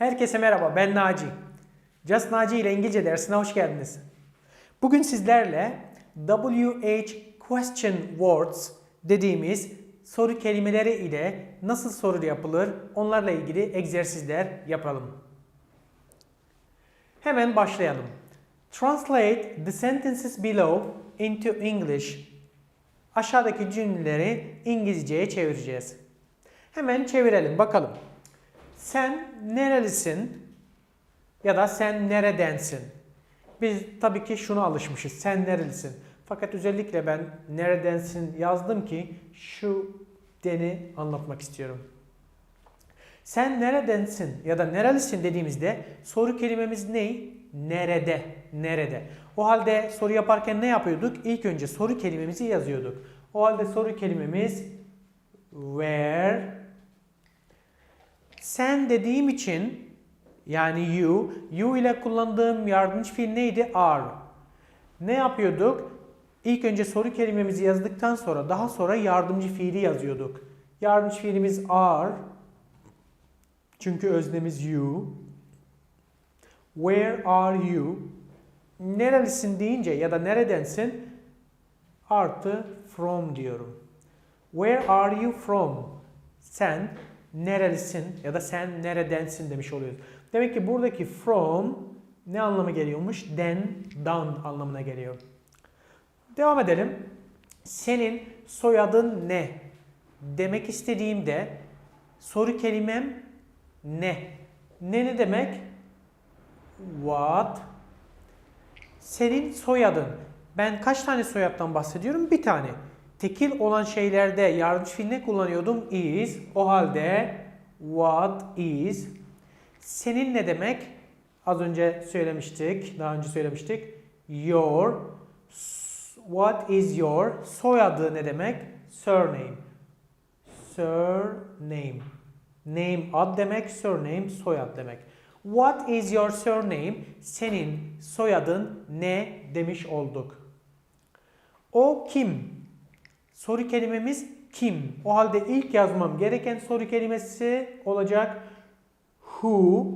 Herkese merhaba, ben Naci. Just Naci ile İngilizce dersine hoş geldiniz. Bugün sizlerle WH question words dediğimiz soru kelimeleri ile nasıl soru yapılır onlarla ilgili egzersizler yapalım. Hemen başlayalım. Translate the sentences below into English. Aşağıdaki cümleleri İngilizceye çevireceğiz. Hemen çevirelim bakalım. Sen nerelisin? Ya da sen neredensin? Biz tabii ki şuna alışmışız. Sen nerelisin? Fakat özellikle ben neredensin yazdım ki şu deni anlatmak istiyorum. Sen neredensin ya da nerelisin dediğimizde soru kelimemiz ne? Nerede? Nerede? O halde soru yaparken ne yapıyorduk? İlk önce soru kelimemizi yazıyorduk. O halde soru kelimemiz where sen dediğim için yani you, you ile kullandığım yardımcı fiil neydi? Are. Ne yapıyorduk? İlk önce soru kelimemizi yazdıktan sonra daha sonra yardımcı fiili yazıyorduk. Yardımcı fiilimiz are. Çünkü öznemiz you. Where are you? Nerelisin deyince ya da neredensin artı from diyorum. Where are you from? Sen nerelisin ya da sen neredensin demiş oluyoruz. Demek ki buradaki from ne anlamı geliyormuş? Den, down anlamına geliyor. Devam edelim. Senin soyadın ne? Demek istediğimde soru kelimem ne? Ne ne demek? What? Senin soyadın. Ben kaç tane soyaddan bahsediyorum? Bir tane. Tekil olan şeylerde yardımcı fiil ne kullanıyordum? Is. O halde what is. Senin ne demek? Az önce söylemiştik. Daha önce söylemiştik. Your. What is your? Soyadı ne demek? Surname. Surname. Name ad demek, surname soyad demek. What is your surname? Senin soyadın ne demiş olduk. O kim? Soru kelimemiz kim? O halde ilk yazmam gereken soru kelimesi olacak who.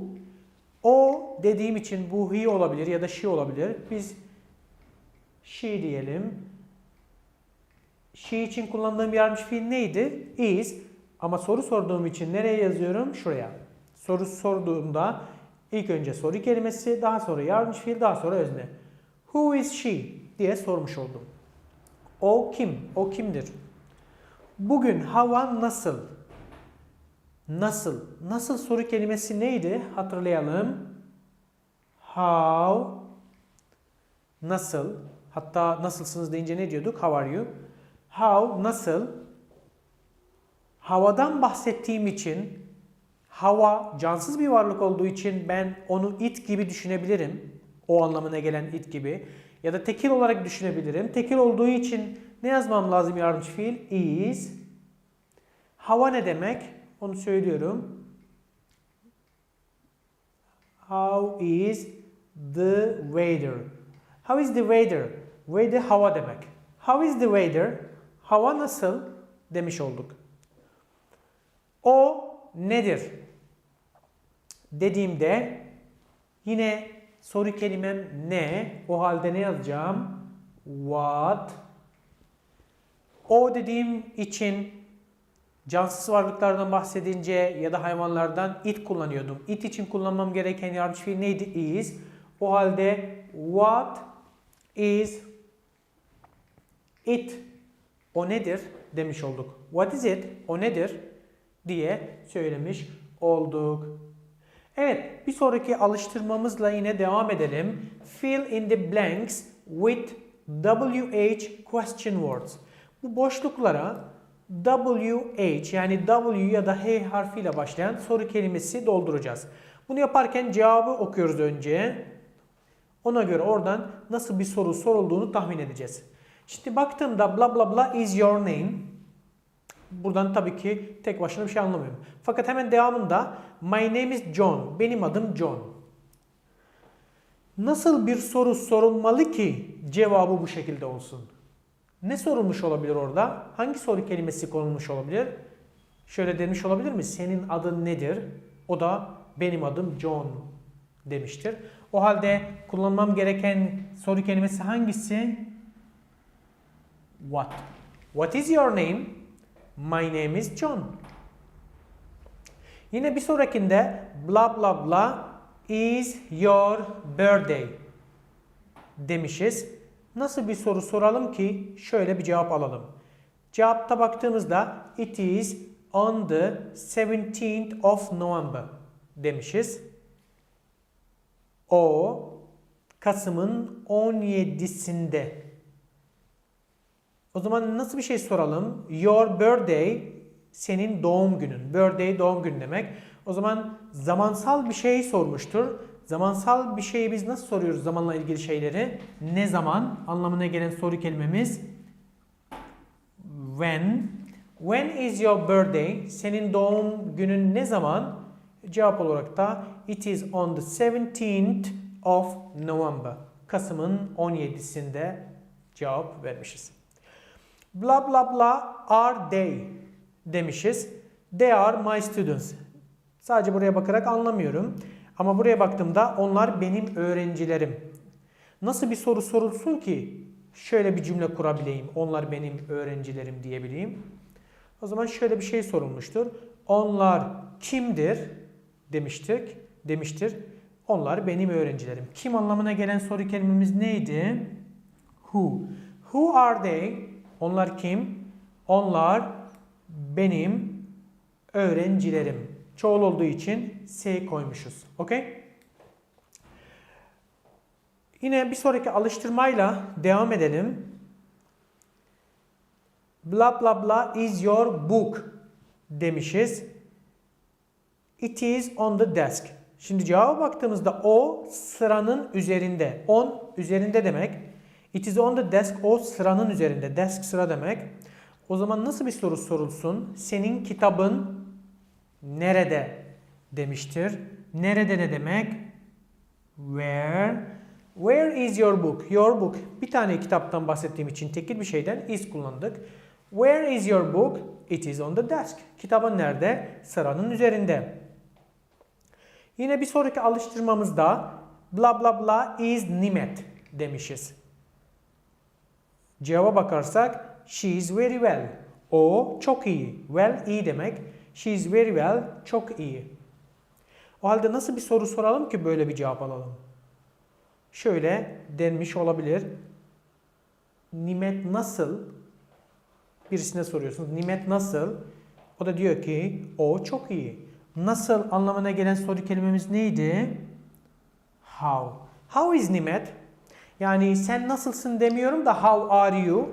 O dediğim için bu he olabilir ya da she olabilir. Biz she diyelim. She için kullandığım yardımcı fiil neydi? Is. Ama soru sorduğum için nereye yazıyorum? Şuraya. Soru sorduğumda ilk önce soru kelimesi, daha sonra yardımcı fiil, daha sonra özne. Who is she diye sormuş oldum. O kim? O kimdir? Bugün hava nasıl? Nasıl? Nasıl soru kelimesi neydi? Hatırlayalım. How Nasıl? Hatta nasılsınız deyince ne diyorduk? How are you? How nasıl? Havadan bahsettiğim için hava cansız bir varlık olduğu için ben onu it gibi düşünebilirim. O anlamına gelen it gibi. Ya da tekil olarak düşünebilirim. Tekil olduğu için ne yazmam lazım yardımcı fiil? Is. Hava ne demek? Onu söylüyorum. How is the weather? How is the weather? Weather hava demek. How is the weather? Hava nasıl? Demiş olduk. O nedir? Dediğimde yine soru kelimem ne? O halde ne yazacağım? What? O dediğim için cansız varlıklardan bahsedince ya da hayvanlardan it kullanıyordum. It için kullanmam gereken yardımcı fiil neydi? Is. O halde what is it? O nedir? Demiş olduk. What is it? O nedir? diye söylemiş olduk. Evet, bir sonraki alıştırmamızla yine devam edelim. Fill in the blanks with WH question words. Bu boşluklara WH yani W ya da H harfiyle başlayan soru kelimesi dolduracağız. Bunu yaparken cevabı okuyoruz önce. Ona göre oradan nasıl bir soru sorulduğunu tahmin edeceğiz. Şimdi baktığımda bla bla bla is your name. Buradan tabii ki tek başına bir şey anlamıyorum. Fakat hemen devamında my name is John. Benim adım John. Nasıl bir soru sorulmalı ki cevabı bu şekilde olsun? Ne sorulmuş olabilir orada? Hangi soru kelimesi konulmuş olabilir? Şöyle demiş olabilir mi? Senin adın nedir? O da Benim adım John demiştir. O halde kullanmam gereken soru kelimesi hangisi? What? What is your name? My name is John. Yine bir sonrakinde bla bla bla is your birthday demişiz. Nasıl bir soru soralım ki şöyle bir cevap alalım. Cevapta baktığımızda it is on the 17th of November demişiz. O Kasım'ın 17'sinde. O zaman nasıl bir şey soralım? Your birthday senin doğum günün. Birthday doğum günü demek. O zaman zamansal bir şey sormuştur. Zamansal bir şeyi biz nasıl soruyoruz zamanla ilgili şeyleri? Ne zaman anlamına gelen soru kelimemiz when. When is your birthday? Senin doğum günün ne zaman? Cevap olarak da it is on the 17th of November. Kasım'ın 17'sinde cevap vermişiz. Bla bla bla are they demişiz. They are my students. Sadece buraya bakarak anlamıyorum. Ama buraya baktığımda onlar benim öğrencilerim. Nasıl bir soru sorulsun ki şöyle bir cümle kurabileyim. Onlar benim öğrencilerim diyebileyim. O zaman şöyle bir şey sorulmuştur. Onlar kimdir demiştik. Demiştir. Onlar benim öğrencilerim. Kim anlamına gelen soru kelimemiz neydi? Who. Who are they? Onlar kim? Onlar benim öğrencilerim. Çoğul olduğu için S koymuşuz. Okey? Yine bir sonraki alıştırmayla devam edelim. Bla bla bla is your book demişiz. It is on the desk. Şimdi cevaba baktığımızda o sıranın üzerinde. On üzerinde demek. It is on the desk o sıranın üzerinde. Desk sıra demek. O zaman nasıl bir soru sorulsun? Senin kitabın nerede demiştir. Nerede ne demek? Where? Where is your book? Your book. Bir tane kitaptan bahsettiğim için tekil bir şeyden is kullandık. Where is your book? It is on the desk. Kitabın nerede? Sıranın üzerinde. Yine bir sonraki alıştırmamızda bla bla bla is Nimet demişiz. Cevaba bakarsak she is very well. O çok iyi. Well iyi demek. She is very well. Çok iyi. O halde nasıl bir soru soralım ki böyle bir cevap alalım? Şöyle denmiş olabilir. Nimet nasıl? Birisine soruyorsunuz. Nimet nasıl? O da diyor ki o çok iyi. Nasıl anlamına gelen soru kelimemiz neydi? How. How is Nimet? Yani sen nasılsın demiyorum da how are you?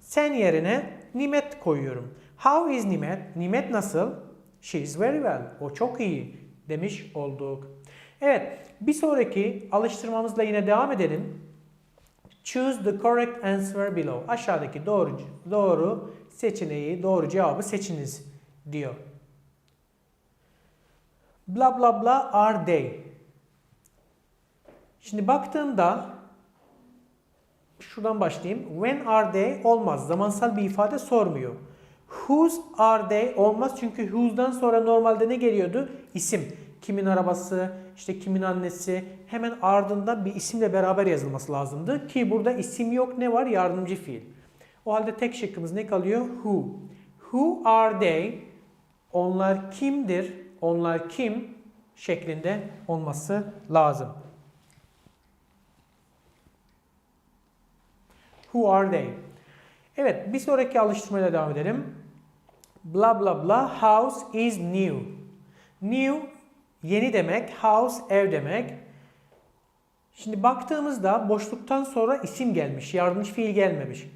Sen yerine Nimet koyuyorum. How is Nimet? Nimet nasıl? She is very well. O çok iyi demiş olduk. Evet, bir sonraki alıştırmamızla yine devam edelim. Choose the correct answer below. Aşağıdaki doğru doğru seçeneği, doğru cevabı seçiniz diyor. Bla bla bla are they. Şimdi baktığımda şuradan başlayayım. When are they olmaz. Zamansal bir ifade sormuyor. Whose are they olmaz çünkü whose'dan sonra normalde ne geliyordu? İsim. Kimin arabası, işte kimin annesi hemen ardında bir isimle beraber yazılması lazımdı. Ki burada isim yok ne var? Yardımcı fiil. O halde tek şıkkımız ne kalıyor? Who. Who are they? Onlar kimdir? Onlar kim? şeklinde olması lazım. Who are they? Evet, bir sonraki alıştırmayla devam edelim. Bla bla bla house is new. New yeni demek, house ev demek. Şimdi baktığımızda boşluktan sonra isim gelmiş, yardımcı fiil gelmemiş.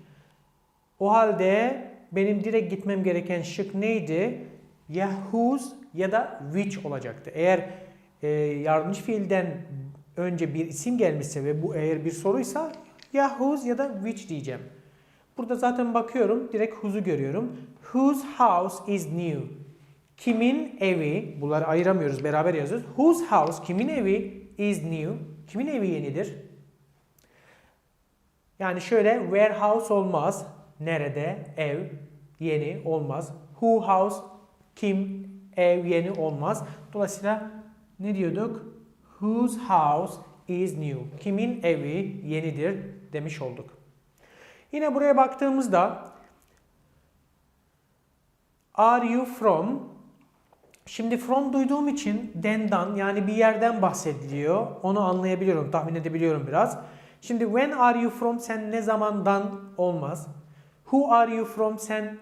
O halde benim direkt gitmem gereken şık neydi? Ya whose ya da which olacaktı. Eğer e, yardımcı fiilden önce bir isim gelmişse ve bu eğer bir soruysa ya whose ya da which diyeceğim. Burada zaten bakıyorum direkt whose'u görüyorum. Whose house is new? Kimin evi, bunları ayıramıyoruz beraber yazıyoruz. Whose house, kimin evi is new? Kimin evi yenidir? Yani şöyle warehouse olmaz. Nerede? Ev. Yeni olmaz. Who house? Kim? Ev yeni olmaz. Dolayısıyla ne diyorduk? Whose house is new? Kimin evi yenidir demiş olduk. Yine buraya baktığımızda Are you from? Şimdi from duyduğum için dendan yani bir yerden bahsediliyor. Onu anlayabiliyorum, tahmin edebiliyorum biraz. Şimdi when are you from sen ne zamandan olmaz. Who are you from sen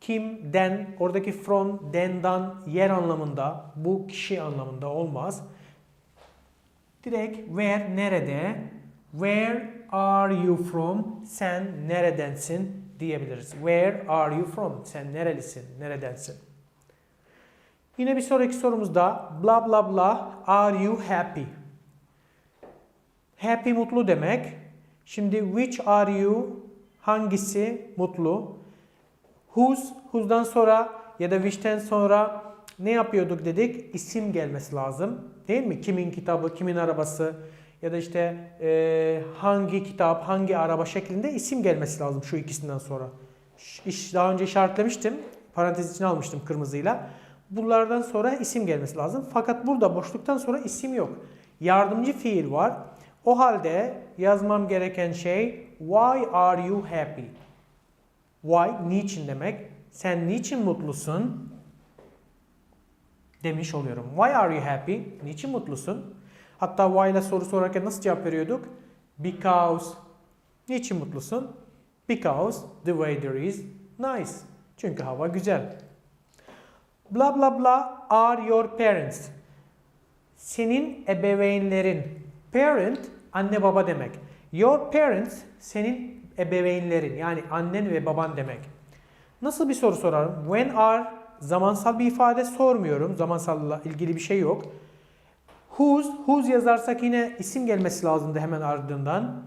kimden oradaki from dendan yer anlamında bu kişi anlamında olmaz. Direkt where nerede? Where are you from? Sen neredensin diyebiliriz. Where are you from? Sen nerelisin? Neredensin? Yine bir sonraki sorumuzda bla bla bla are you happy? Happy mutlu demek. Şimdi which are you? Hangisi mutlu? Whose, whose'dan sonra ya da which'ten sonra ne yapıyorduk dedik? İsim gelmesi lazım. Değil mi? Kimin kitabı, kimin arabası ya da işte e, hangi kitap, hangi araba şeklinde isim gelmesi lazım şu ikisinden sonra. İş- Daha önce işaretlemiştim. Parantez içine almıştım kırmızıyla. Bunlardan sonra isim gelmesi lazım. Fakat burada boşluktan sonra isim yok. Yardımcı fiil var. O halde yazmam gereken şey Why are you happy? Why, niçin demek. Sen niçin mutlusun? Demiş oluyorum. Why are you happy? Niçin mutlusun? Hatta why ile soru sorarken nasıl cevap veriyorduk? Because. Niçin mutlusun? Because the weather is nice. Çünkü hava güzel. Bla bla bla are your parents. Senin ebeveynlerin. Parent anne baba demek. Your parents senin ebeveynlerin yani annen ve baban demek. Nasıl bir soru sorarım? When are zamansal bir ifade sormuyorum. Zamansalla ilgili bir şey yok. Whose, whose yazarsak yine isim gelmesi lazımdı hemen ardından.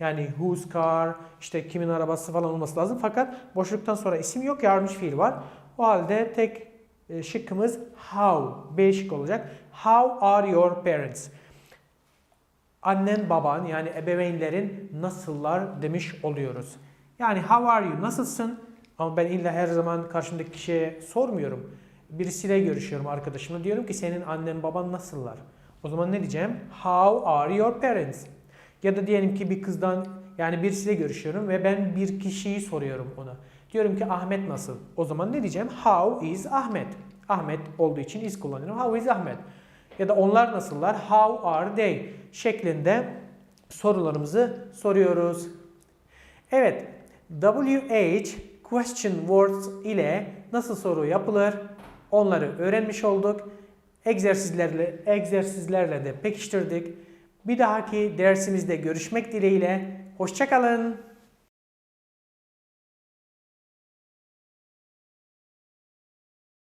Yani whose car, işte kimin arabası falan olması lazım. Fakat boşluktan sonra isim yok, yardımcı fiil var. O halde tek e, şıkkımız how, B şık olacak. How are your parents? Annen, baban yani ebeveynlerin nasıllar demiş oluyoruz. Yani how are you, nasılsın? Ama ben illa her zaman karşımdaki kişiye sormuyorum. Birisiyle görüşüyorum arkadaşımla. Diyorum ki senin annen baban nasıllar? O zaman ne diyeceğim? How are your parents? Ya da diyelim ki bir kızdan yani birisiyle görüşüyorum ve ben bir kişiyi soruyorum ona. Diyorum ki Ahmet nasıl? O zaman ne diyeceğim? How is Ahmet? Ahmet olduğu için is kullanıyorum. How is Ahmet? Ya da onlar nasıllar? How are they? Şeklinde sorularımızı soruyoruz. Evet, WH question words ile nasıl soru yapılır? Onları öğrenmiş olduk. Egzersizlerle egzersizlerle de pekiştirdik. Bir dahaki dersimizde görüşmek dileğiyle. Hoşçakalın.